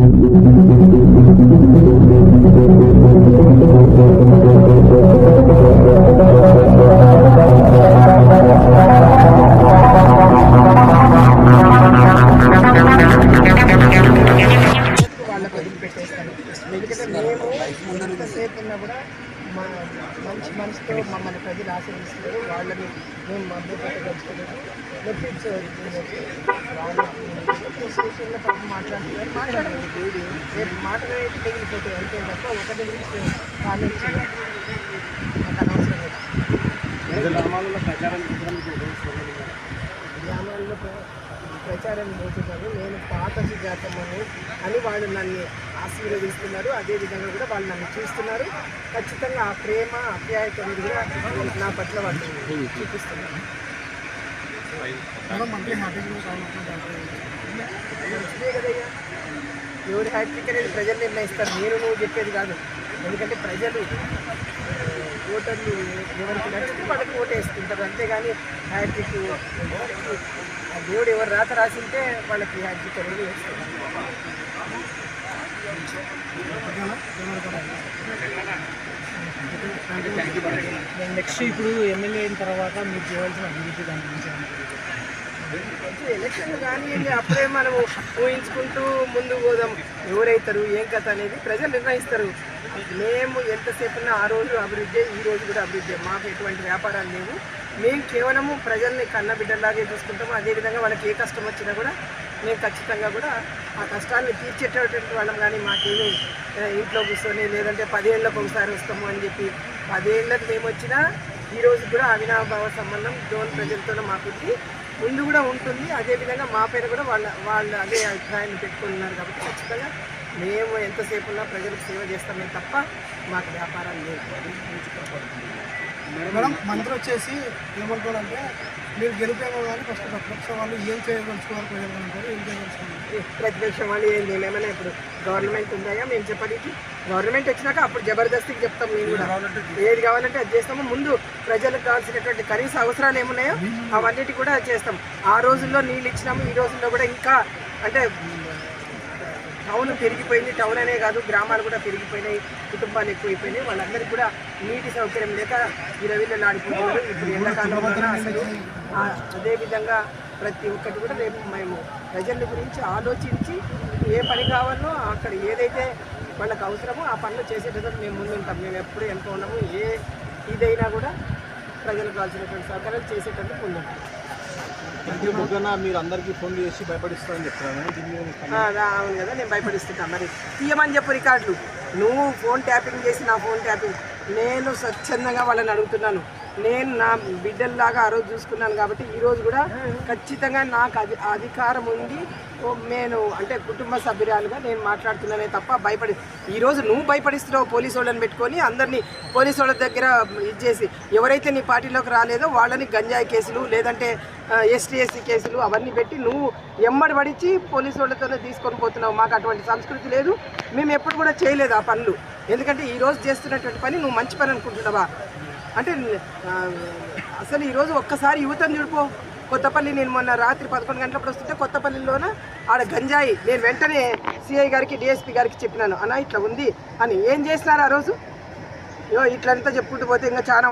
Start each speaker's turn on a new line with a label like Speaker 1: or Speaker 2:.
Speaker 1: వాళ్ళకి మమ్మల్ని ప్రజలు ఆశీర్వదిస్తున్నారు. వాళ్ళని మేము మభ్యపెట్టదలుచుకోలేదు బెనిఫిట్స్ విషయంలో పాపం మాట్లాడుతున్నారు. మాట్లాడలేదు రేపు మాట్లాడే తెగిలిపోతే అయితే తప్ప ఒకటి గురించి కాలేజ్ చేయాలి. అనవసరం లేదు.
Speaker 2: ప్రచారం చేయడానికి
Speaker 1: ప్రచారం చేస్తున్నారు నేను పాత సుజాతమ్మని అని వాళ్ళు నన్ను ఆశీర్వదిస్తున్నారు. అదేవిధంగా కూడా వాళ్ళు నన్ను చూస్తున్నారు. ఖచ్చితంగా ఆ ప్రేమ అప్యాయత అనేది కూడా నా పట్ల వాళ్ళు చూపిస్తున్నారు. కదయ్యా. ఎవరి హ్యాట్రిక్ అనేది ప్రజలు నిర్ణయిస్తారు. నేను నువ్వు చెప్పేది కాదు. ఎందుకంటే ప్రజలు ఓటర్లు ఎవరికి నచ్చితే వాళ్ళకి ఓటు వేసుకుంటారు అంతేగాని హ్యాట్రిక్ దేవుడు ఎవరు రాత రాసింటే వాళ్ళకి హ్యాట్రిక్ తెలుగు నేను
Speaker 3: నెక్స్ట్ ఇప్పుడు ఎమ్మెల్యే అయిన తర్వాత మీరు చేయాల్సిన అభివృద్ధి దాని గురించి
Speaker 1: ఎలక్షన్ కానివ్వండి అప్పుడే మనము ఊహించుకుంటూ ముందు పోదాం. ఎవరైతారు ఏం కథ అనేది ప్రజలు నిర్ణయిస్తారు. మేము ఎంతసేపు ఉన్నా ఆ రోజు అభివృద్ధి ఈ రోజు కూడా అభివృద్ధి. మాకు ఎటువంటి వ్యాపారాలు లేవు. మేము కేవలము ప్రజల్ని కన్న బిడ్డలాగే చూసుకుంటాము. అదేవిధంగా వాళ్ళకి ఏ కష్టం వచ్చినా కూడా మేము ఖచ్చితంగా కూడా ఆ కష్టాన్ని తీర్చేటటువంటి వాళ్ళం కానీ మాకేమి ఇంట్లో కూర్చొని లేదంటే పదేళ్ళకు ఒకసారి వస్తాము అని చెప్పి పదేళ్ళకు మేము వచ్చినా ఈరోజు కూడా అవినాభావ సంబంధం జోన్ ప్రజలతో మాకుంది. ముందు కూడా ఉంటుంది. అదేవిధంగా మా పేరు కూడా వాళ్ళ వాళ్ళు అదే అభిప్రాయాన్ని పెట్టుకున్నారు కాబట్టి ఖచ్చితంగా మేము ఎంతసేపు ఉన్నా ప్రజలకు సేవ చేస్తామే తప్ప మాకు వ్యాపారాలు లేవు.
Speaker 3: మేడం మంత్రి వచ్చేసి ఏమంటారంటే మీరు గెలిపేమో కానీ ఫస్ట్ ప్రతిపక్ష వాళ్ళు ఏం చేయదలుచుకోవాలి ప్రజలు అంటారు ఏం చేయదలుచుకోవాలి?
Speaker 1: ప్రతిపక్షం వాళ్ళు ఏం మేమేమైనా ఇప్పుడు గవర్నమెంట్ ఉందాయా మేము చెప్పడానికి. గవర్నమెంట్ వచ్చినాక అప్పుడు జబర్దస్తికి చెప్తాం మేము కూడా. ఏది కావాలంటే అది చేస్తాము. ముందు ప్రజలకు కావాల్సినటువంటి కనీస అవసరాలు ఏమున్నాయో అవన్నిటి కూడా చేస్తాం. ఆ రోజుల్లో నీళ్ళు ఇచ్చినాము ఈ రోజుల్లో కూడా ఇంకా అంటే టౌన్ పెరిగిపోయింది. టౌన్ అనే కాదు గ్రామాలు కూడా పెరిగిపోయినాయి కుటుంబాలు ఎక్కువైపోయినాయి. వాళ్ళందరికీ కూడా నీటి సౌకర్యం లేక ఇరవిళ్ళు ఆడిపోతున్నారు ఇప్పుడు ఎండాకాలం కూడా అసలు అదేవిధంగా ప్రతి ఒక్కటి కూడా రేపు మేము ప్రజల గురించి ఆలోచించి ఏ పని కావాలో అక్కడ ఏదైతే వాళ్ళకి అవసరమో ఆ పనులు చేసేటప్పుడు మేము ముందుంటాం. మేము ఎప్పుడు ఎంత ఉన్నాము ఏ ఇదైనా కూడా ప్రజలకు కావాల్సినటువంటి సౌకర్యాలు చేసేటప్పుడు ముందుంటాం.
Speaker 2: ప్రతి పొద్దున మీరు అందరికీ ఫోన్ చేసి భయపడిస్తారని చెప్తున్నాను.
Speaker 1: అవును కదా నేను భయపడిస్తుంటా మరి. తీయమని చెప్పు రికార్డులు. నువ్వు ఫోన్ ట్యాపింగ్ చేసి నా ఫోన్ ట్యాపింగ్. నేను స్వచ్ఛందంగా వాళ్ళని అడుగుతున్నాను. నేను నా బిడ్డల్లాగా ఆ రోజు చూసుకున్నాను కాబట్టి ఈరోజు కూడా ఖచ్చితంగా నాకు అది అధికారం ఉంది. నేను అంటే కుటుంబ సభ్యురాలుగా నేను మాట్లాడుతున్నానే తప్ప భయపడి ఈ రోజు నువ్వు భయపడిస్తున్నావు పోలీసు వాళ్ళని పెట్టుకొని అందరినీ పోలీసు వాళ్ళ దగ్గర ఇది చేసి. ఎవరైతే నీ పార్టీలోకి రాలేదో వాళ్ళని గంజాయి కేసులు లేదంటే ఎస్టీ ఎస్సీ కేసులు అవన్నీ పెట్టి నువ్వు ఎమ్మడి పడిచి పోలీసు వాళ్ళతోనే తీసుకొని పోతున్నావు. మాకు అటువంటి సంస్కృతి లేదు. మేము ఎప్పుడు కూడా చేయలేదు ఆ పనులు. ఎందుకంటే ఈరోజు చేస్తున్నటువంటి పని నువ్వు మంచి పని అనుకుంటున్నావా? అంటే అసలు ఈరోజు ఒక్కసారి యువతను చూడిపో. కొత్తపల్లి నేను మొన్న రాత్రి పదకొండు గంటలప్పుడు వస్తుంటే కొత్తపల్లిలోన ఆడ గంజాయి. నేను వెంటనే సిఐ గారికి డిఎస్పి గారికి చెప్పినాను అన్న ఇట్లా ఉంది అని. ఏం చేసినారు ఆ రోజు? ఇట్లంతా చెప్పుకుంటూ పోతే ఇంకా చాలా